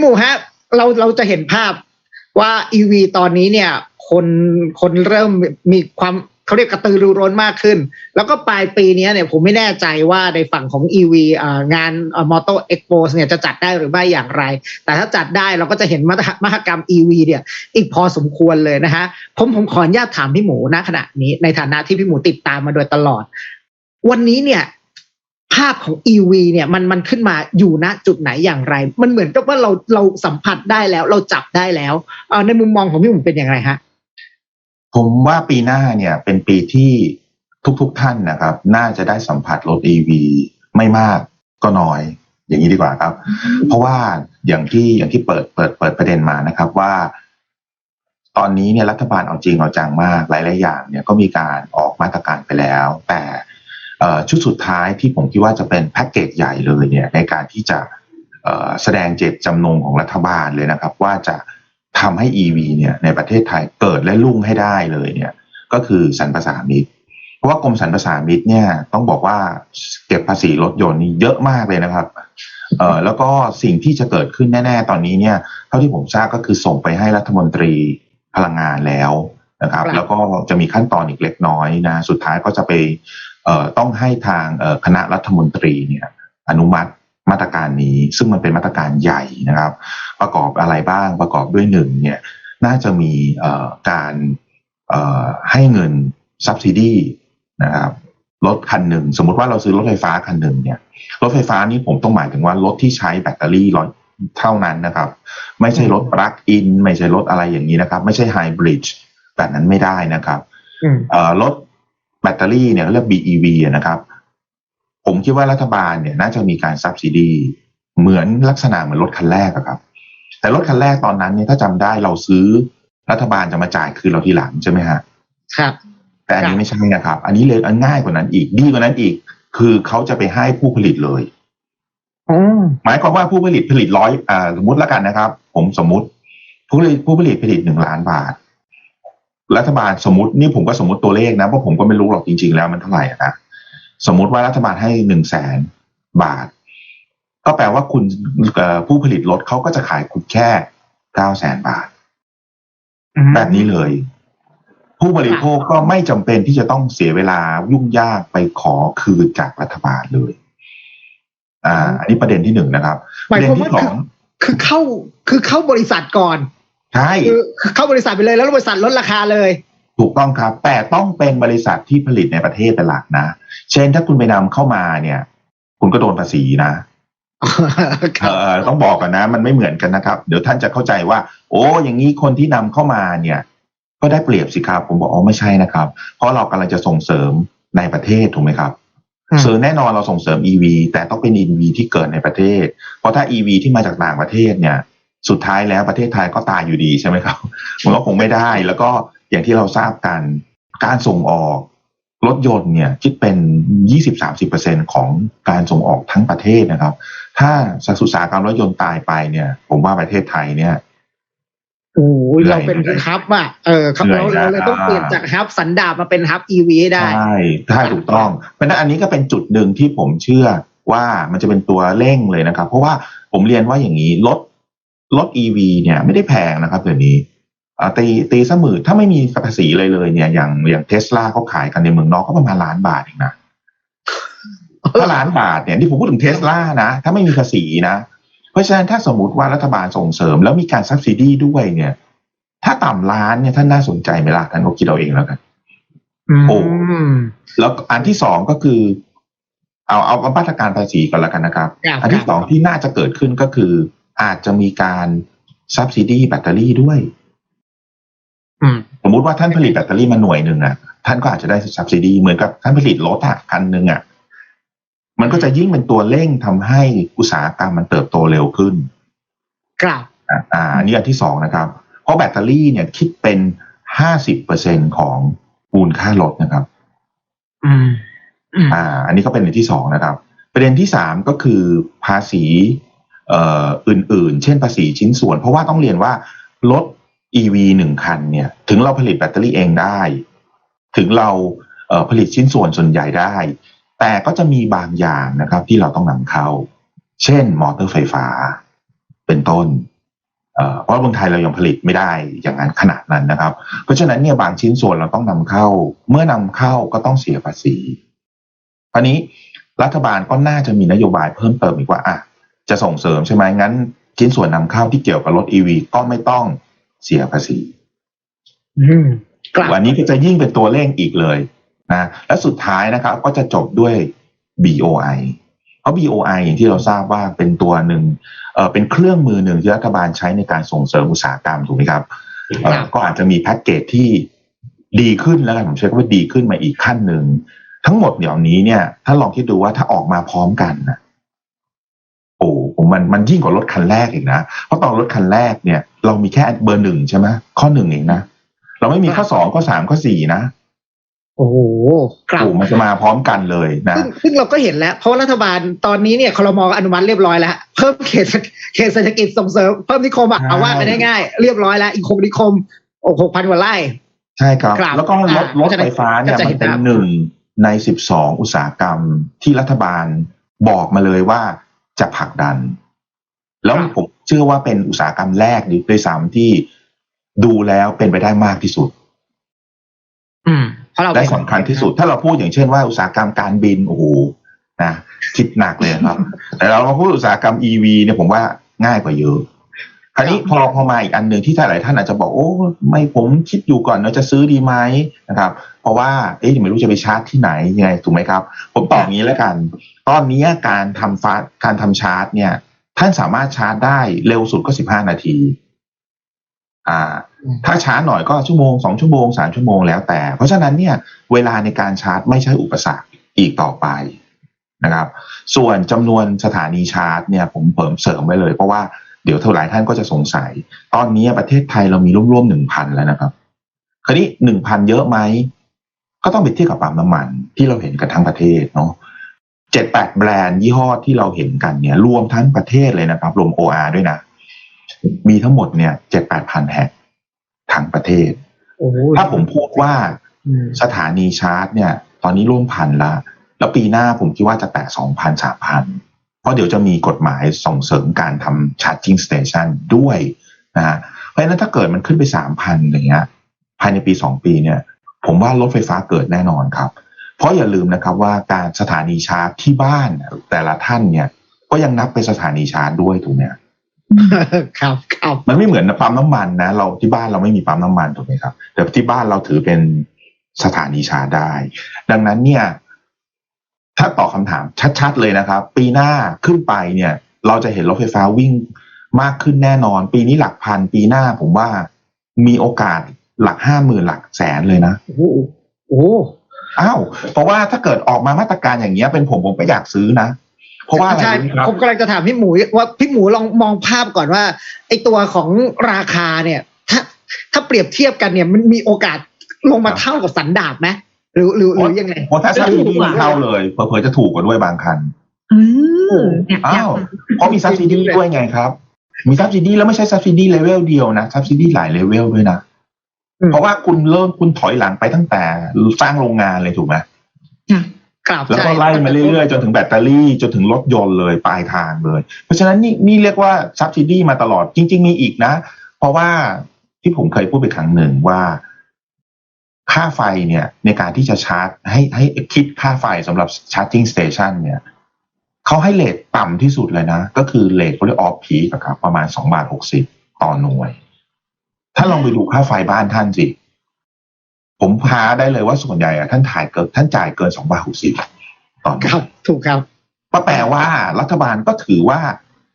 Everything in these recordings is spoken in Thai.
หมูฮะ เราเราจะเห็นภาพว่า EV ตอนนี้เนี่ย คนคนเริ่มมีความเขาเรียกกระตือรือร้นมากขึ้น แล้วก็ปลายปีนี้เนี่ยผมไม่แน่ใจว่าในฝั่งของ EV อ่างานมอเตอร์เอ็กโปเนี่ยจะจัดได้หรือไม่อย่างไร แต่ถ้าจัดได้เราก็จะเห็นมหกรรม EV เนี่ยอีกพอสมควรเลยนะฮะผมผมขออนุญาตถามพี่หมูณขณะนี้ในฐานะที่พี่หมูติดตามมาโดยตลอด วันนี้เนี่ย ภาพของ EV เนี่ยมันมันขึ้นมาอยู่ณจุดไหนอย่างไร มันเหมือนกับว่าเราเราสัมผัสได้แล้ว เราจับได้แล้วเออในมุมมองของพี่หมูเป็นอย่างไรฮะผมว่าปีหน้าเนี่ยเป็นปีที่ทุกๆทท่านนะครับ น่าจะได้สัมผัสรถ EV ไม่มากก็น้อย อย่างนี้ดีกว่าครับ เพราะว่าอย่างที่อย่างที่เปิดเปิดเปิดประเด็นมานะครับว่า ตอนนี้เนี่ยรัฐบาลเอาจริงเอาจังมากหลายๆอย่างเนี่ยก็มีการออกมาตรการไปแล้ว แต่ ชุดสุดท้ายที่ผมคิดว่าจะเป็นแพ็กเกจใหญ่เลยเนี่ยในการที่จะแสดงเจตจำนงของรัฐบาลเลยนะครับ ว่าจะทำให้ EV เนี่ยในประเทศไทยเกิดและรุ่งให้ได้เลยเนี่ยก็คือสรรพสามิตเพราะว่ากรมสรรพสามิตเนี่ยต้องบอกว่าเก็บภาษีรถยนต์นี่เยอะมากเลยนะครับเอ่อแล้วก็สิ่งที่จะเกิดขึ้นแน่ ๆ ตอนนี้เนี่ยเท่าที่ผมทราบก็คือส่งไปให้รัฐมนตรีพลังงานแล้วนะครับ แล้วก็จะมีขั้นตอนอีกเล็กน้อยนะ สุดท้ายก็จะไปเอ่อ ต้องให้ทางคณะรัฐมนตรีเนี่ยอนุมัติมาตรการนี้ ซึ่งมันเป็นมาตรการใหญ่นะครับ ประกอบอะไรบ้างประกอบด้วยหนึ่งเนี่ยน่าจะมีการให้เงิน subsidy นะครับรถคันหนึ่งสมมติว่าเราซื้อรถไฟฟ้าคันหนึ่งเนี่ยรถไฟฟ้านี้ผมต้องหมายถึงว่ารถที่ใช้แบตเตอรี่ร้อยเท่านั้นนะครับ ไม่ใช่รถปลั๊กอิน ไม่ใช่รถอะไรอย่างนี้นะครับ ไม่ใช่ไฮบริดแบบนั้นไม่ได้นะครับรถ แบตเตอรี่เนี่ยเรียก BEV นะครับ ผมคิดว่ารัฐบาลเนี่ยน่าจะมีการซับซิดีเหมือนลักษณะเหมือนรถคันแรกครับ แต่รถคันแรกตอนนั้นเนี่ยถ้าจำได้เราซื้อรัฐบาลจะมาจ่ายคืนเราทีหลังใช่ไหมฮะครับแต่อันนี้ไม่ใช่นะครับ อันนี้เลยอันง่ายกว่านั้นอีกดีกว่านั้นอีก คือเขาจะไปให้ผู้ผลิตเลยหมายความว่าผู้ผลิตผลิตร้อยอ่าสมมติแล้วกันนะครับ ผมสมมติผู้ผลิตผู้ผลิตผลิตหนึ่งล้านบาท รัฐบาลสมมตินี่ผมก็สมมติตัวเลขนะเพราะผมก็ไม่รู้หรอกจริง ๆ แล้วมันเท่าไหร่นะสมมติว่ารัฐบาลให้หนึ่งแสนบาท ก็แปลว่าคุณผู้ผลิตรถเขาก็จะขายคุณแค่เก้าแสนบาท แบบนี้เลย ผู้บริโภคก็ไม่จำเป็นที่จะต้องเสียเวลายุ่งยากไปขอคืนจากรัฐบาลเลย อ่า อันนี้ประเด็นที่หนึ่งนะครับ ประเด็นที่สองคือเข้าคือเข้าบริษัทก่อน ใช่คือเข้าบริษัทไปเลยแล้วบริษัทลดราคาเลย ถูกต้องครับ แต่ต้องเป็นบริษัทที่ผลิตในประเทศเป็นหลักนะ เช่นถ้าคุณไปนำเข้ามาเนี่ย คุณก็โดนภาษีนะเออต้องบอกกันนะ มันไม่เหมือนกันนะครับ เดี๋ยวท่านจะเข้าใจว่า โอ้อย่างนี้คนที่นำเข้ามาเนี่ย ก็ได้เปรียบสิครับผมบอกอ๋อไม่ใช่นะครับ เพราะเรากำลังจะส่งเสริมในประเทศถูกไหมครับเสริมแน่นอนเราส่งเสริม EV แต่ต้องเป็น EV ที่เกิดในประเทศ เพราะถ้า EV ที่มาจากต่างประเทศเนี่ย สุดท้ายแล้วประเทศไทยก็ตายอยู่ดีใช่ไหมครับมันก็คงไม่ได้ แล้วก็อย่างที่เราทราบกันการส่งออกรถยนต์เนี่ยคิดเป็น 20-30%ของการส่งออกทั้งประเทศนะครับ ถ้าสัสุสาหกรรมรถยนต์ตายไปเนี่ย ผมว่าประเทศไทยเนี่ยโอ้ยเราเป็นฮับอะเออครับเราเราเลยต้องเปลี่ยนจากฮับสันดาบมาเป็นฮับอีวีได้ ใช่ใช่ถูกต้อง เพราะนั้นอันนี้ก็เป็นจุดหนึ่งที่ผมเชื่อว่ามันจะเป็นตัวเร่งเลยนะครับ เพราะว่าผมเรียนว่าอย่างนี้รถ รถอีวีเนี่ยไม่ได้แพงนะครับเดี๋ยวนี้ตีตีเสมอถ้าไม่มีภาษีเลยเลยเนี่ยอย่างอย่างเทสลาเขาขายกันในเมืองนอกก็ประมาณล้านบาทเองนะถ้าล้านบาทเนี่ยที่ผมพูดถึงเทสลานะถ้าไม่มีภาษีนะ เพราะฉะนั้นถ้าสมมติว่ารัฐบาลส่งเสริม แล้วมีการซับซิดีด้วยเนี่ย ถ้าต่ำล้านเนี่ยท่านน่าสนใจไหมล่ะท่านก็คิดเอาเองแล้วกันโอ้แล้วอันที่สองก็คือ เอาเอามาตรการภาษีก่อนแล้วกันนะครับ อันที่สองที่น่าจะเกิดขึ้นก็คือ อาจจะมีการซับซิดีแบตเตอรี่ด้วยสมมุติว่าท่านผลิตแบตเตอรี่มาหน่วยหนึ่งอะ ท่านก็อาจจะได้ซับซิดีเหมือนกับท่านผลิตรถอะคันหนึ่งอะ มันก็จะยิ่งเป็นตัวเร่งทำให้อุตสาหกรรมมันเติบโตเร็วขึ้น ครับอ่าอันนี้อันที่สองนะครับ เพราะแบตเตอรี่เนี่ยคิดเป็นห้าสิบเปอร์เซ็นของมูลค่ารถนะครับ อืม อ่า อันนี้ก็เป็นอันที่สองนะครับ ประเด็นที่สามก็คือภาษีเอื่นๆ เช่นภาษีชิ้นส่วน เพราะว่าต้องเรียนว่ารถ EV หนึ่งคันเนี่ยถึงเราผลิตแบตเตอรี่เองได้ ถึงเราเผลิตชิ้นส่วนส่วนใหญ่ได้ แต่ก็จะมีบางอย่างนะครับที่เราต้องนำเข้า เช่น มอเตอร์ไฟฟ้า เป็นต้นเพราะเมืองไทยเรายังผลิตไม่ได้อย่างนั้นขนาดนั้นนะครับ เพราะฉะนั้นเนี่ยบางชิ้นส่วนเราต้องนำเข้า เมื่อนำเข้าก็ต้องเสียภาษีคราวนี้รัฐบาลก็น่าจะมีนโยบายเพิ่มเติมอีกว่าอะ จะส่งเสริมใช่ไหมงั้นชิ้นส่วนนำเข้าที่เกี่ยวกับรถ EV ก็ไม่ต้องเสียภาษีอืมครับวันนี้ก็จะยิ่งเป็นตัวเลขอีกเลยนะและสุดท้ายนะครับ ก็จะจบด้วย BOI เพราะ BOI อย่างที่เราทราบว่าเป็นตัวหนึ่งเอ่อเป็นเครื่องมือหนึ่งที่รัฐบาลใช้ในการส่งเสริมอุตสาหกรรมถูกไหมครับเอ่อก็อาจจะมีแพ็กเกจที่ดีขึ้นแล้วกันผมใช้คำว่าดีขึ้นมาอีกขั้นหนึ่งทั้งหมดเดี๋ยวนี้เนี่ย ถ้าลองคิดดูว่าถ้าออกมาพร้อมกันนะโอ้ผ มมันมันยิ่งกว่ารถคันแรกอีกนะ เพราะตอนรถคันแรกเนี่ย เรามีแค่เบอร์หนึ่งใช่ไหมข้อหนึ่งเองนะ เราไม่มีข้อสองข้อสามข้อสี่นะโอ้โหครับโอ้มันจะมาพร้อมกันเลยนะ ซึ่งซึ่งเราก็เห็นแล้ว เพราะว่ารัฐบาลตอนนี้เนี่ยคลมอนุมัติเรียบร้อยแล้ว เพิ่มเขตเขตเศรษฐกิจส่งเสริมเพิ่มนิคมอะใช่เอาว่ากันได้ง่ายๆเรียบร้อยแล้วอีกคมนิคมโอ้หกพันกว่าไร่ใช่ครับครับแล้วก็รถอ่ารถไฟฟ้าเนี่ยก็จะมัเห็นนเป็นภาพหนึ่งในสิบสองอุตสาหกรรมที่รัฐบาลบอกมาเลยว่า จะผลักดัน แล้วครับผมเชื่อว่าเป็นอุตสาหกรรมแรกด้วยซ้ำที่ดูแล้วเป็นไปได้มากที่สุดอืมเพราะเราและสำคัญที่สุด ถ้าเราพูดอย่างเช่นว่าอุตสาหกรรมการบินโอ้โหนะคิดหนักเลยครับ แต่เรามาพูดอุตสาหกรรม EV เนี่ยผมว่าง่ายกว่าเยอะ คราวนี้พอพอมาอีกอันหนึ่งที่หลายท่านอาจจะบอกโอ้ไม่ผมคิดอยู่ก่อนว่าจะซื้อดีไหมนะครับ เพราะว่าเอ๊ะไม่รู้จะไปชาร์จที่ไหนยังไงถูกไหมครับ ผมตอบอย่างนี้แล้วกัน ตอนนี้การทำฟาการทำชาร์จ เนี่ย ท่านสามารถชาร์จได้เร็วสุดก็สิบห้านาที อ่า ถ้าช้าหน่อยก็ชั่วโมงสองชั่วโมงสามชั่วโมงแล้วแต่ เพราะฉะนั้นเนี่ย เวลาในการชาร์จไม่ใช่อุปสรรคอีกต่อไปนะครับ ส่วนจำนวนสถานีชาร์จ เนี่ย ผมเพิ่มเสริมไว้เลย เพราะว่า เดี๋ยวเท่าหลายท่านก็จะสงสัย ตอนนี้ประเทศไทยเรามีร่วมๆหนึ่งพันแล้วนะครับ คราวนี้หนึ่งพันเยอะไหม ก็ต้องไปเทียบกับปั๊มน้ำมัน ที่เราเห็นกันทั้งประเทศเนาะเจ็ดแปดแบรนด์ยี่ห้อที่เราเห็นกันเนี่ย รวมทั้งประเทศเลยนะครับ รวม OR ด้วยนะ มีทั้งหมดเนี่ยเจ็ดแปดพันแห่งทั้งประเทศโอ้โหถ้าผมพูดว่าอืมสถานีชาร์จเนี่ย ตอนนี้ร่วมพันละ แล้วปีหน้าผมคิดว่าจะแตะสองพันสามพัน เพราะเดี๋ยวจะมีกฎหมายส่งเสริมการทำชาร์จิ่งสเตชันด้วยนะฮะเพราะฉะนั้นถ้าเกิดมันขึ้นไปสามพันอย่างเงี้ยภายในปีสองปีเนี่ย ผมว่ารถไฟฟ้าเกิดแน่นอนครับ เพราะอย่าลืมนะครับว่าการสถานีชาร์จที่บ้านแต่ละท่านเนี่ย ก็ยังนับเป็นสถานีชาร์จด้วยถูกไหมครับครับมันไม่เหมือนปั๊มน้ำมันนะ เราที่บ้านเราไม่มีปั๊มน้ำมันถูกไหมครับแต่ที่บ้านเราถือเป็นสถานีชาร์จได้ ดังนั้นเนี่ย ถ้าตอบคำถามชัด ๆ เลยนะครับ ปีหน้าขึ้นไปเนี่ย เราจะเห็นรถไฟฟ้าวิ่งมากขึ้นแน่นอน ปีนี้หลักพัน ปีหน้าผมว่ามีโอกาสหลักห้าหมื่นหลักแสนเลยนะโอ้โหโอ้โหอ้าวเพราะว่าถ้าเกิดออกมามาตรการอย่างเงี้ยเป็นผมผมก็อยากซื้อนะเพราะว่าอะไรใช่รู้ไหมครับผมกำลังจะถามพี่หมูว่าพี่หมูลองมองภาพก่อนว่าไอตัวของราคาเนี่ย ถ้าถ้าเปรียบเทียบกันเนี่ยมันมีโอกาสลงมาเท่ากับสันดาบไหม หรือหรือหรือยังไงเพราะถ้าซับซิดีมันเท่าเลยเผลอๆจะถูกกว่าด้วยบางคันอืมเนี่ยอยาอ้ากวเพราะมีซับซิดีด้วยไงครับ มีซับซิดีแล้วไม่ใช่ซับซิดีเลเวลเดียวนะซับซิดีหลายเลเวลด้วยนะอืมเพราะว่าคุณเริ่มคุณถอยหลังไปตั้งแต่สร้างโรงงานเลยถูกไหมกราบแล้วก็ใช่ไล่มาเรื่อยๆ จนถึงแบตเตอรี่จนถึงรถยนต์เลยปลายทางเลย เพราะฉะนั้นนี่นี่เรียกว่าซับซิดีมาตลอดจริง ๆ มีอีกนะ เพราะว่าที่ผมเคยพูดไปครั้งหนึ่งว่า ค่าไฟเนี่ยในการที่จะชาร์จ ให้ให้คิดค่าไฟสำหรับชาร์จิ่งสเตชันเนี่ยเขาให้เลทต่ำที่สุดเลยนะ ก็คือเลทเขาเรียกออฟพีครับประมาณสองบาทหกสิบต่อหน่วย ถ้าลองไปดูค่าไฟบ้านท่านสิ ผมพาได้เลยว่าส่วนใหญ่อะท่านถ่ายเกินท่านจ่ายเกินสองบาทหกสิบต่อหน่วยครับถูกครับก็แปลว่ารัฐบาลก็ถือว่า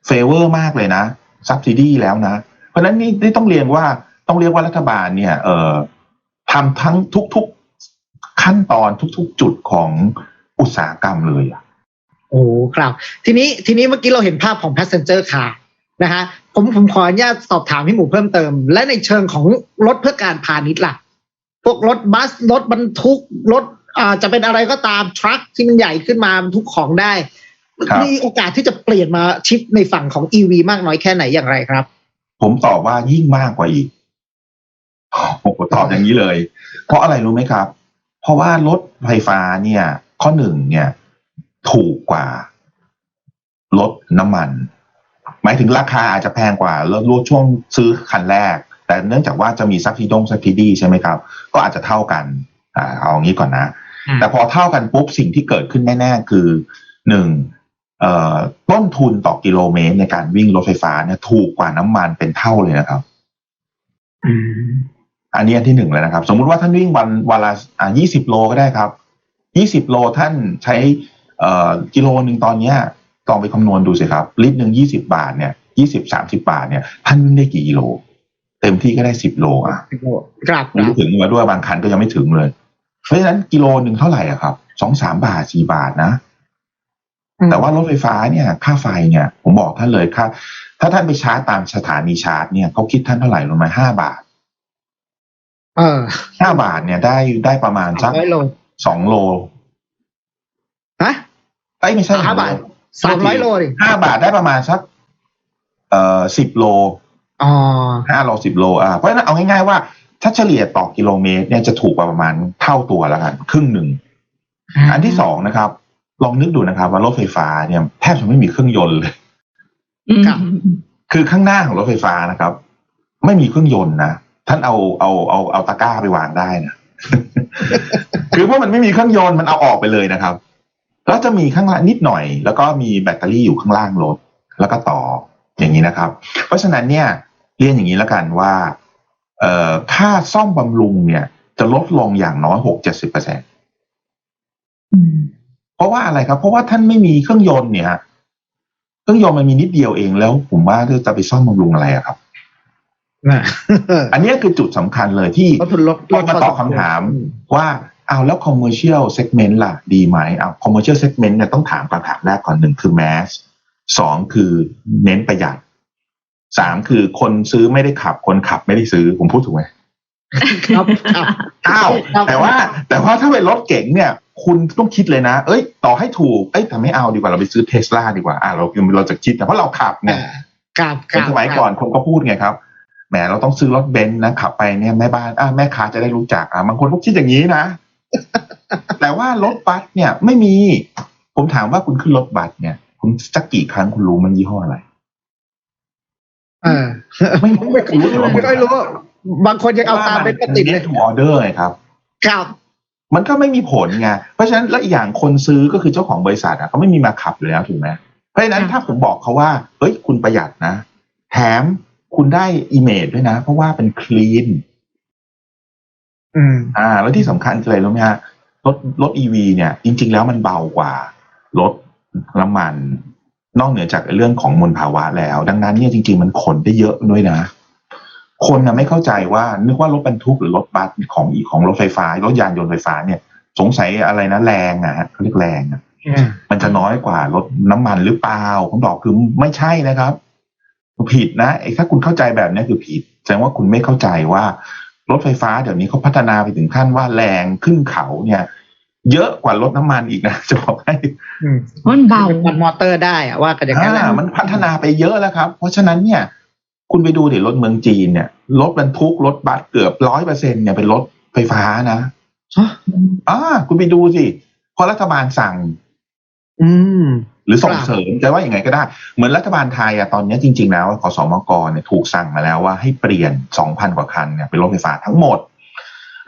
เฟเวอร์มากเลยนะซับซิดีแล้วนะ เพราะฉะนั้นนี่นี่ต้องเรียนว่าต้องเรียกว่ารัฐบาลเนี่ยเอ่อ ทำทั้งทุกๆขั้นตอนทุก ๆ จุดของอุตสาหกรรมเลยอะโอ้ครับ ทีนี้ทีนี้เมื่อกี้เราเห็นภาพของ passenger car นะฮะผมผมขออนุญาตสอบถามพี่หมูเพิ่มเติม และในเชิงของรถเพื่อการพาณิชย์ล่ะ พวกรถบัสรถบรรทุกรถอ่าจะเป็นอะไรก็ตามทรัคที่มันใหญ่ขึ้นมาบรรทุกของได้ครับมีโอกาสที่จะเปลี่ยนมาชิปในฝั่งของ EV มากน้อยแค่ไหนอย่างไรครับ ผมตอบว่ายิ่งมากกว่าอีก ผมตอบอย่างนี้เลย เพราะอะไรรู้ไหมครับ เพราะว่ารถไฟฟ้าเนี่ย ข้อหนึ่งเนี่ย ถูกกว่ารถน้ำมัน หมายถึงราคาอาจจะแพงกว่าแล้วรถช่วงซื้อคันแรก แต่เนื่องจากว่าจะมีซับซิดงซับซิดีใช่ไหมครับ ก็อาจจะเท่ากันอ่าเอางี้ก่อนนะ แต่พอเท่ากันปุ๊บสิ่งที่เกิดขึ้นแน่ๆคือหนึ่งเอ่อต้นทุนต่อกิโลเมตรในการวิ่งรถไฟฟ้าเนี่ยถูกกว่าน้ำมันเป็นเท่าเลยนะครับ อืมอันนี้อันที่หนึ่งเลยนะครับ สมมุติว่าท่านวิ่งวันวันละอ่ายี่สิบโลก็ได้ครับยี่สิบโลท่านใช้เอ่อกิโลหนึ่งตอนเนี้ยลองไปคำนวณดูสิครับ ลิตรหนึ่งยี่สิบาทเนี่ยยี่สิบสามสิบาทเนี่ยท่านวิ่งได้กี่กิโล เต็มที่ก็ได้สิบโลอะกราบมันไม่ถึงมาด้วยบางคันก็ยังไม่ถึงเลย เพราะฉะนั้นกิโลหนึ่งเท่าไหร่อะครับสองสามบาทสี่บาทนะ แต่ว่ารถไฟฟ้าเนี่ย ค่าไฟเนี่ย ผมบอกท่านเลยค่าถ้าท่านไปชาร์จตามสถานีชาร์จเนี่ยเขาคิดท่านเท่าไหร่รู้ไหมห้าบาทเออ ห้าบาทเนี่ยได้ได้ประมาณสักร้อยโลสองโลฮะไอ้ยไม่ใช่ห้าบาทสามร้อยโลดิห้าบาทได้ประมาณสักเอ่อสิบโลอ๋อห้าโลสิบโลอ่าเพราะฉะนั้นเอาง่ายๆว่าถ้าเฉลี่ยต่อกิโลเมตรเนี่ยจะถูกกว่าประมาณเท่าตัวแล้วกันครึ่งหนึ่งอันที่สองนะครับ ลองนึกดูนะครับ ว่ารถไฟฟ้าเนี่ยแทบจะไม่มีเครื่องยนต์เลยอืมคือข้างหน้าของรถไฟฟ้านะครับ ไม่มีเครื่องยนต์นะ ท่านเอาเอาเอาเอาตะกร้าไปวางได้นะคือเพราะมันไม่มีเครื่องยนต์มันเอาออกไปเลยนะครับ แล้วจะมีข้างล่างนิดหน่อย แล้วก็มีแบตเตอรี่อยู่ข้างล่างรถแล้วก็ต่ออย่างนี้นะครับ เพราะฉะนั้นเนี่ยเรียนอย่างนี้แล้วกันว่าเอ่อค่าซ่อมบำรุงเนี่ย จะลดลงอย่างน้อยหกเจ็ดสิบเปอร์เซ็นอืมเพราะว่าอะไรครับ เพราะว่าท่านไม่มีเครื่องยนต์เนี่ยเครื่องยนต์มันมีนิดเดียวเองแล้ว ผมว่าจะไปซ่อมบำรุงอะไรอะครับนะ อันนี้คือจุดสำคัญเลยที่ลดทุนลดพอมาตอบคำถามว่าเอาแล้ว commercial segment ล่ะดีไหมเอา commercial segment เนี่ยต้องถามคำถามแรกก่อนหนึ่งคือ mass สองคือเน้นประหยัดสามคือคนซื้อไม่ได้ขับ คนขับไม่ได้ซื้อผมพูดถูกไหมครับครับอ้าวครับแต่ว่า แต่ว่าถ้าเป็นรถเก๋งเนี่ย คุณต้องคิดเลยนะ เอ้ย ต่อให้ถูก เอ้ยแต่ไม่เอาดีกว่าเราไปซื้อเทสลาดีกว่าอ่าเราเราจะคิดนะเพราะเราขับเนี่ยกราบกในราบสมัยก่อนคนก็พูดไงครับ แหมเราต้องซื้อรถเบนซ์นะขับไปเนี่ยแม่บ้านอะแม่ค้าจะได้รู้จักอะบางคนก็คิดอย่างนี้นะ แต่ว่ารถบัสเนี่ยไม่มี ผมถามว่าคุณขึ้นรถบัสเนี่ยคุณสักกี่ครั้งคุณรู้มันยี่ห้ออะไรเออไม่ไม่ค่อยรู้ไม่ค่อยรู้ บางคนยังเอาตามเป็นปฏิเนเลยถูกออเดอร์ไงครับครับมันก็ไม่มีผลไง เพราะฉะนั้นแล้วอีกอย่างคนซื้อก็คือเจ้าของบริษัทอะเขาไม่มีมาขับอยู่แล้วถูกไหมเพราะฉะนั้นถ้าผมบอกเขาว่า เฮ้ย คุณประหยัดนะ แถม คุณได้อิเมจด้วยนะ เพราะว่าเป็นคลีนอืม อ่า แล้วที่สำคัญคืออะไรรู้ไหมฮะรถรถอีวีเนี่ย จริง ๆ แล้วมันเบากว่ารถน้ำมัน นอกเหนือจากเรื่องของมลภาวะแล้ว ดังนั้นเนี่ยจริง ๆ มันขนได้เยอะด้วยนะ คนนะไม่เข้าใจว่านึกว่ารถบรรทุกหรือรถบัสของอีของรถไฟฟ้ารถยานยนต์ไฟฟ้าเนี่ย สงสัยอะไรนะแรงอะฮะเขาเรียกแรงอะมันจะน้อยกว่ารถน้ำมันหรือเปล่าผมบอกคือไม่ใช่นะครับ ผิดนะไอ้ถ้าคุณเข้าใจแบบนี้คือผิดแสดงว่าคุณไม่เข้าใจว่ารถไฟฟ้าเดี๋ยวนี้เขาพัฒนาไปถึงขั้นว่าแรงขึ้นเขาเนี่ย เยอะกว่ารถน้ำมันอีกนะจะบอกให้อืมมันเบาเป็นมันมอเตอร์ได้อะว่ากันอย่างนั้นแหละอ่ามันพัฒนาไปเยอะแล้วครับ เพราะฉะนั้นเนี่ย คุณไปดูดิรถเมืองจีนเนี่ยรถบรรทุกรถบัสเกือบร้อยเปอร์เซ็นเนี่ยเป็นรถไฟฟ้านะฮะอ่าคุณไปดูสิเพราะรัฐบาลสั่ง อืมหรือส่งครับเสริมจะว่าอย่างไงก็ได้ เหมือนรัฐบาลไทยอะตอนนี้จริง ๆ แล้วขอสมกเนี่ยถูกสั่งมาแล้วว่าให้เปลี่ยน 2,000 กว่าคันเนี่ยเป็นรถไฟฟ้าทั้งหมด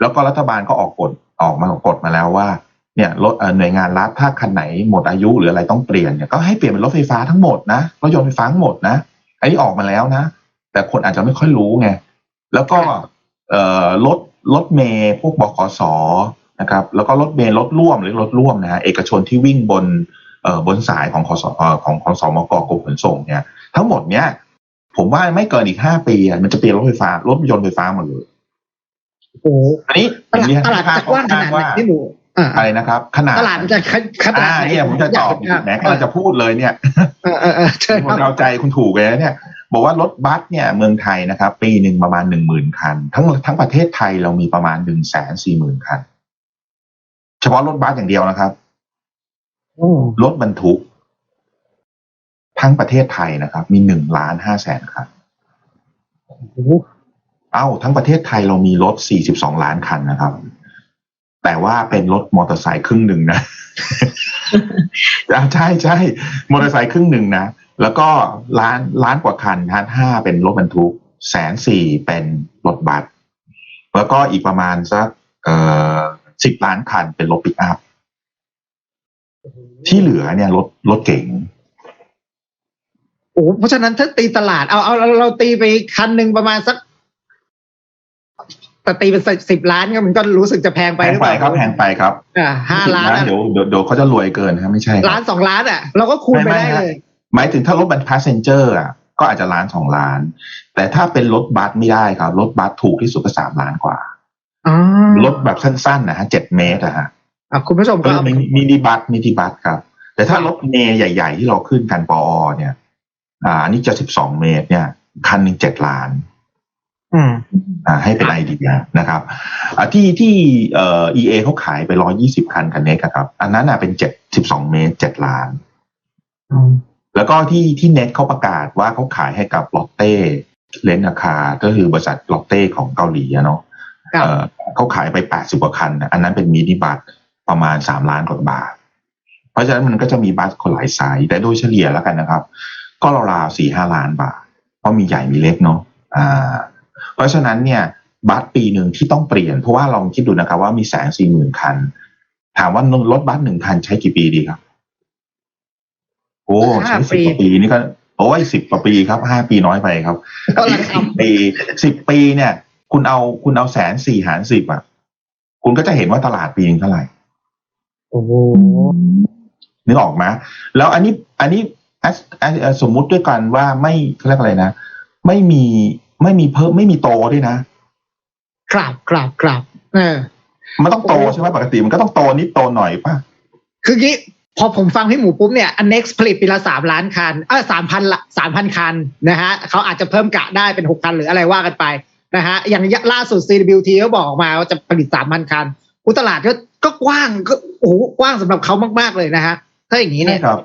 แล้วก็รัฐบาลก็ออกกฎออกมากฎมาแล้วว่าเนี่ยรถเอ่อหน่วยงานรัฐถ้าคันไหนหมดอายุหรืออะไรต้องเปลี่ยนเนี่ยก็ให้เปลี่ยนเป็นรถไฟฟ้าทั้งหมดนะรถยนต์ไฟฟ้าทั้งหมดนะอันนี้ออกมาแล้วนะ แต่คนอาจจะไม่ค่อยรู้ไงแล้วก็เอ่อรถรถเมย์พวกบขส นะครับแล้วก็รถเมย์รถร่วมหรือรถร่วมนะฮะเอกชนที่วิ่งบนเอ่อบนสายของคสเอ่อของของสมกกรมขนส่งเนี่ยทั้งหมดเนี่ยผมว่าไม่เกินอีกห้าปีอะมันจะเปลี่ยนรถไฟฟ้ารถยนต์ไฟฟ้าหมดเลยโอ้โหอันนี้ตลาดเรียนตลาดจะกว้างขนาดไหนว่าพี่หมูอ่าอะไรนะครับ ขนาดตลาดมันจะขนาดอ่าไหนเนี่ยผมจะตอบอยู่แหมกำลังจะพูดเลยเนี่ยเออเออเออเชิญผครัมบเอาใจคุณถูกเลยนะเนี่ย บอกว่ารถบัสเนี่ยเมืองไทยนะครับ ปีหนึ่งประมาณหนึ่งหมื่นคัน ทั้งทั้งประเทศไทยเรามีประมาณหนึ่งแสนสี่หมื่นคัน เฉพาะรถบัสอย่างเดียวนะครับโอ้รถบรรทุก ทั้งประเทศไทยนะครับ มีหนึ่งล้านห้าแสนคันโหเอ้า ทั้งประเทศไทยเรามีรถ42ล้านคันนะครับ แต่ว่าเป็นรถมอเตอร์ไซค์ครึ่งหนึ่งนะอ่าใช่ใช่มอเตอร์ไซค์ครึ่งหนึ่งนะ แล้วก็ล้านล้านกว่าคันล้านห้าเป็นรถบรรทุกแสนสี่เป็นรถบัสแล้วก็อีกประมาณสักเอ่อ สิบล้านคันเป็นรถปิกอัพที่เหลือเนี่ยรถรถเก๋งโอ้เพราะฉะนั้นถ้าตีตลาดเอาเอาเราเราตีไปคันหนึ่งประมาณสักแต่ตีเป็นสิบล้านก็มันก็รู้สึกจะแพงไปแพหงรือไปเปล่าครับแพงไปครับอ่าห้าล้านนะอะเดี๋ยวเดี๋ยวเดี๋ยวเขาจะรวยเกินครับไม่ใช่ครับล้านสองล้านอะ เราก็คูณไปได้เลย หมายถึงถ้ารถบรรทุกพาสเซนเจอร์อะก็อาจจะล้านสองล้าน แต่ถ้าเป็นรถบัสไม่ได้ครับ รถบัสถูกที่สุดก็สามล้านกว่าอ๋อ รถแบบสั้นๆนะฮะเจ็ดเมตรอะฮะอะคุณผู้ชมก็ก็มินิมินิบัสมินิบัสครับ แต่ถ้ารถเมย์ใหญ่ ๆ ที่เราขึ้นกันปอเนี่ย อ่าอันนี้จะสิบสองเมตร เนี่ย คันหนึ่งเจ็ดล้านอืมอ่า ให้เป็นไอเดียนะครับอ่าที่ที่เอ่อ EA เขาขายไปร้อยี่สิบคันคันเน็กอะครับ อันนั้นน่ะเป็นเจ็ดสิบสองเมตรเจ็ดล้านแล้วก็ที่ที่เน็ตเขาประกาศว่าเขาขายให้กับลอตเต้เลนอาคา ก็คือบริษัทลอตเต้ของเกาหลีอะเนาะครับ เอ่อเขาขายไปแปดสิบกว่าคันนะอันนั้นเป็นมินิบัสประมาณสามล้านกว่าบาท เพราะฉะนั้นมันก็จะมีบัสคนหลายไซส์แต่โดยเฉลี่ยแล้วกันนะครับ ก็ราวๆสี่ห้าล้านบาท เพราะมีใหญ่มีเล็กเนาะอ่า เพราะฉะนั้นเนี่ยบัสปีหนึ่งที่ต้องเปลี่ยน เพราะว่าลองคิดดูนะครับ ว่ามีแสนสี่หมื่นคัน ถามว่ารถบัสหนึ่งคันใช้กี่ปีดีครับ โอ้ใช้สิบกว่าปีนี่ก็โอ้ยสิบกว่าปีครับห้าปีน้อยไปครับก็อีรากคาสิบปีสิบปีเนี่ย คุณเอาคุณเอาแสนสี่หารสิบอะ คุณก็จะเห็นว่าตลาดปีนึงเท่าไหร่โอ้โหนึกออกไหมแล้วอันนี้อันนี้อะอะอะสมมุติด้วยกันว่าไม่เขาเรียกอะไรนะ ไม่มีไม่มีเพิ่มไม่มีโตด้วยนะกราบกราบกราบเออ มันต้องโตใช่ไหมปกติมันก็ต้องโตนิดโตหน่อยป่ะ คืองี้พอผมฟังพี่หมูปุ๊บเนี่ย อัน next ผลิตปีละสามล้านคันเออสามพันละสามพันคันนะฮะเขาอาจจะเพิ่มกะได้เป็นหกคันหรืออะไรว่ากันไป นะฮะอย่างล่าสุด CWT ก็บอกออกมาว่าจะผลิตสามพันคันอุยตลาดก็ก็กว้างก็โอ้โหกว้างสำหรับเขามาก ๆ เลยนะฮะถ้าอย่างนี้เนี่ยครับ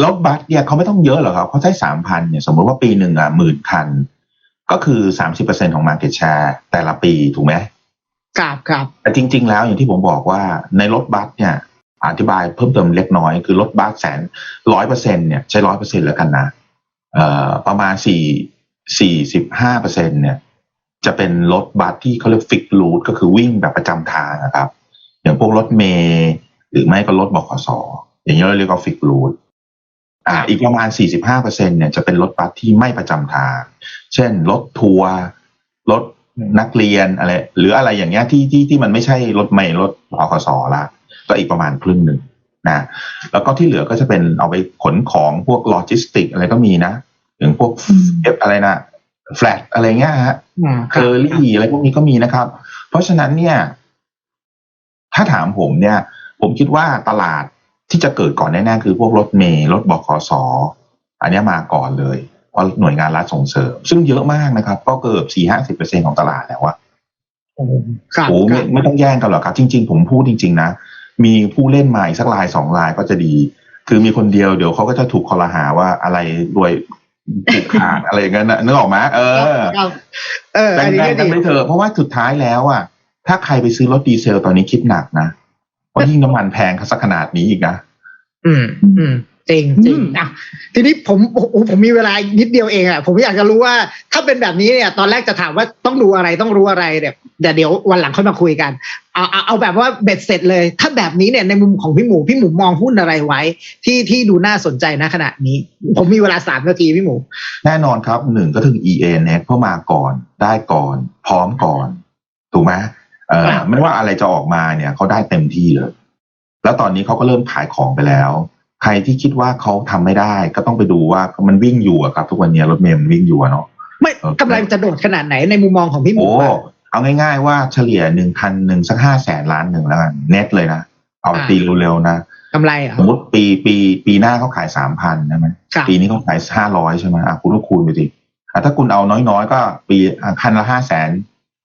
แล้วบัสเนี่ยเขาไม่ต้องเยอะหรอกครับเขาใช้สามพันเนี่ยสมมติว่าปีหนึ่งอะหมื่นคัน ก็คือสามสิบเปอร์เซ็นของ market share แต่ละปีถูกไหมกราบครับแต่จริง ๆ แล้วอย่างที่ผมบอกว่าในรถบัสเนี่ย อธิบายเพิ่มเติมเล็กน้อยคือรถบัสแสนร้อยเปอร์เซ็นเนี่ยใช้ร้อยเปอร์เซ็นแล้วกันนะเอ่อประมาณสี่สี่สิบห้าเปอร์เซ็นเนี่ย จะเป็นรถบัสที่เขาเรียกฟิกรูทก็คือวิ่งแบบประจำทางนะครับ อย่างพวกรถเมย์หรือไม่ก็รถบขสอย่างนี้เราเรียกว่าฟิกรูทอ่าอีกประมาณสี่สิบห้าเปอร์เซ็นเนี่ยจะเป็นรถบัสที่ไม่ประจำทาง เช่นรถทัวร์รถนักเรียนอะไร หรืออะไรอย่างเงี้ยที่ที่ที่มันไม่ใช่รถเมล์รถบขสละก็อีกประมาณครึ่งหนึ่งนะแล้วก็ที่เหลือก็จะเป็นเอาไปขนของพวกโลจิสติกอะไรก็มีนะอย่างพวกอืมเอฟอะไรนะ แฟลตอะไรเงี้ยฮะอืมเคอรี่อะไรพวกนี้ก็มีนะครับ เพราะฉะนั้นเนี่ย ถ้าถามผมเนี่ย ผมคิดว่าตลาดที่จะเกิดก่อนแน่ๆคือพวกรถเมล์รถบขสอันเนี้ยมาก่อนเลยเพราะหน่วยงานรัฐส่งเสริม ซึ่งเยอะมากนะครับ ก็เกือบสี่ห้าสิบเปอร์เซ็นของตลาดแล้วอะโอ้โหครับโอ้คไม่รับไม่ต้องแย่งกันหรอกครับ จริง ๆ ผมพูดจริง ๆ นะ มีผู้เล่นมาอีกสักลายสองลายก็จะดี คือมีคนเดียวเดี๋ยวเขาก็จะถูกคอรหาว่าอะไรรวย ผูกขาดอะไรอย่างเงี้ยนะนึกออกไหมเออครับเออแบ่อันนี้งก็ๆกันดีไปเถอะเพราะว่าสุดท้ายแล้วอะ ถ้าใครไปซื้อรถดีเซลตอนนี้คิดหนักนะเพราะยิ่งน้ำมันแพงสักขนาดนี้อีกนะอืมอืม จริงจริงอะทีนี้ผมโอ้โหผมมีเวลานิดเดียวเองอะผมอยากจะรู้ว่าถ้าเป็นแบบนี้เนี่ย ตอนแรกจะถามว่าต้องดูอะไรต้องรู้อะไรเนี่ยแต่เดี๋ยววันหลังค่อยมาคุยกันเอาเอาเอาแบบว่าเบ็ดเสร็จเลย ถ้าแบบนี้เนี่ยในมุมของพี่หมูพี่หมูมองหุ้นอะไรไว้ ที่ที่ดูน่าสนใจนะขณะนี้ ผมมีเวลาสามนาทีพี่หมู แน่นอนครับหนึ่งก็ถึง EA Net เพราะมาก่อนได้ก่อน พร้อมก่อน ถูกไหมเออครับไม่ว่าอะไรจะออกมาเนี่ยเขาได้เต็มที่เลย แล้วตอนนี้เขาก็เริ่มขายของไปแล้ว ใครที่คิดว่าเขาทำไม่ได้ ก็ต้องไปดูว่ามันวิ่งอยู่อะครับ ทุกวันนี้รถเมล์มันวิ่งอยู่อะเนาะไม่โอเคกำไรจะโดดขนาดไหนในมุมมองของพี่หมูโอ้อะเอาง่าย ๆ ว่าเฉลี่ยหนึ่งคันหนึ่งสักห้าแสนล้านหนึ่งแล้วกันเน็ตเลยนะเอาตีเร็วๆนะกำไรเหรอะสมมติปีปีปีหน้าเขาขายสามพันใช่ไหมครับปีนี้เขาขายห้าร้อยใช่ไหมอะคุณก็คูณไปสิอะถ้าคุณเอาน้อยๆ ก็ปีอะคันละห้าแสน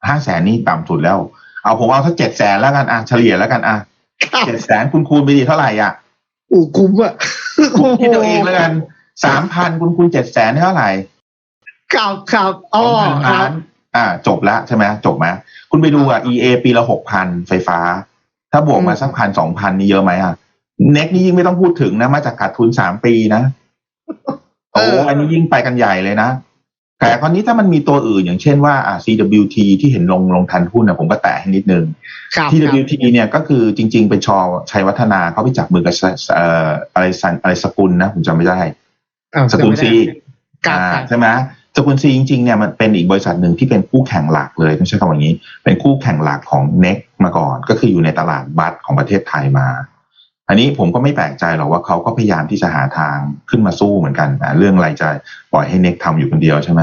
ห้าแสนนี่ต่ำสุดแล้ว เอาผมเอาถ้าเจ็ดแสนแล้วกันอะเฉลี่ยแล้วกันอะครับเจ็ดแสนคุณคูณไปดิเท่าไหร่อะ อู๋คุ้มอะคุณคิดเอาเองแล้วกันสามพันคุณคูณเจ็ดแสนเท่าไหร่ครับครับอ๋อสองพันคล้ารับนอ่า จบแล้วใช่ไหมจบไหมคุณไปดูอะ EA ปีละหกพันไฟฟ้า ถ้าบวกมาสักพันสองพันนี่เยอะไหมอะเน็กนี่ยิ่งไม่ต้องพูดถึงนะ มาจากขาดทุนสามปีนะ โอ้เอออัอันนี้ยิ่งไปกันใหญ่เลยนะ แต่คราวนี้ถ้ามันมีตัวอื่นอย่างเช่นว่าอ่า CWT ที่เห็นลงลงทันหุ้นนะผมก็แตะให้นิดนึงครับ TWT เนี่ยก็คือจริง ๆ เป็นชอชัยวัฒนาเขาไปจับมือกับเอ่ออะไรสันอะไรสกุลนะผมจำไม่ได้เออสกุลซีครับอ่าครับใช่ไหมสกุลซีจริงๆเนี่ยมันเป็นอีกบริษัทหนึ่งที่เป็นคู่แข่งหลักเลยต้องใช้คำว่าอย่างนี้ เป็นคู่แข่งหลักของ n e ็กมาก่อน ก็คืออยู่ในตลาดบัตของประเทศไทยมา อันนี้ผมก็ไม่แปลกใจหรอกว่าเขาก็พยายามที่จะหาทางขึ้นมาสู้เหมือนกันนะเรื่องอะไรจะปล่อยให้เน็กทำอยู่คนเดียวใช่ไหม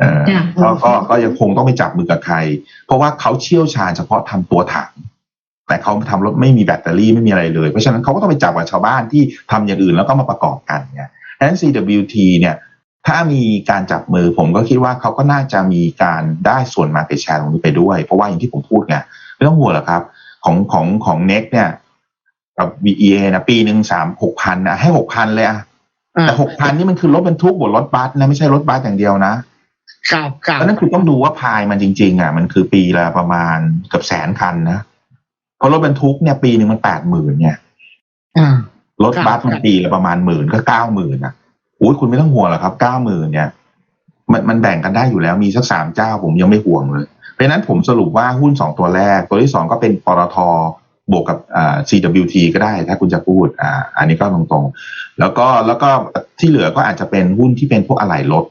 เออจ้ะก็ก็ก็ยังคงต้องไปจับมือกับใคร เพราะว่าเขาเชี่ยวชาญเฉพาะทำตัวถัง แต่เขาทำรถไม่มีแบตเตอรี่ไม่มีอะไรเลย เพราะฉะนั้นเขาก็ต้องไปจับกับชาวบ้านที่ทำอย่างอื่นแล้วก็มาประกอบกันเนี่ยดังนั้น CWT เนี่ยถ้ามีการจับมือผมก็คิดว่าเขาก็น่าจะมีการได้ส่วน market share ตรงนี้ไปด้วย เพราะว่าอย่างที่ผมพูดไงไม่ต้องห่วงหรอกครับ ของของของเน็กเนี่ย กับ VEA นะปีหนึ่งสามหกพันนะให้หกพันเลยอะอ่าแต่หกพันนี่มันคือรถบรรทุกบวกรถบัสนะไม่ใช่รถบัสอย่างเดียวนะครับครับเพราะนั่นคือต้องดูว่าพายมันจริง ๆอะมันคือปีละประมาณเกือบแสนคันนะเพราะรถบรรทุกเนี่ย ปีหนึ่งมันแปดหมื่นเนี่ยอ่ารถบัสครับมันปีละประมาณหมื่นก็เก้าหมื่นอะอุ้ยคุณไม่ต้องห่วงหรอกครับเก้าหมื่นเนี่ย มันมันแบ่งกันได้อยู่แล้วมีสักสามเจ้าผมยังไม่ห่วงเลย เพราะฉะนั้นผมสรุปว่าหุ้นสองตัวแรก ตัวที่สองก็เป็นปตท บวกกับอ่า CWT ก็ได้ถ้าคุณจะพูดอ่าอันนี้ก็ตรงๆ แล้วก็แล้วก็ที่เหลือก็อาจจะเป็นหุ้นที่เป็นพวกอะไหล่รถ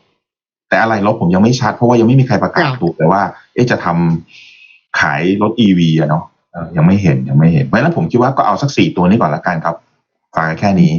แต่อะไหล่รถผมยังไม่ชัดเพราะว่ายังไม่มีใครประกาศครับถูกแต่ว่า เอ๊ะจะทำขายรถ EV อะเนาะเออยังไม่เห็นยังไม่เห็นเพราะฉะนั้นผมคิดว่าก็เอาสักสี่ตัวนี้ก่อนละกันครับฝากไว้แค่นี้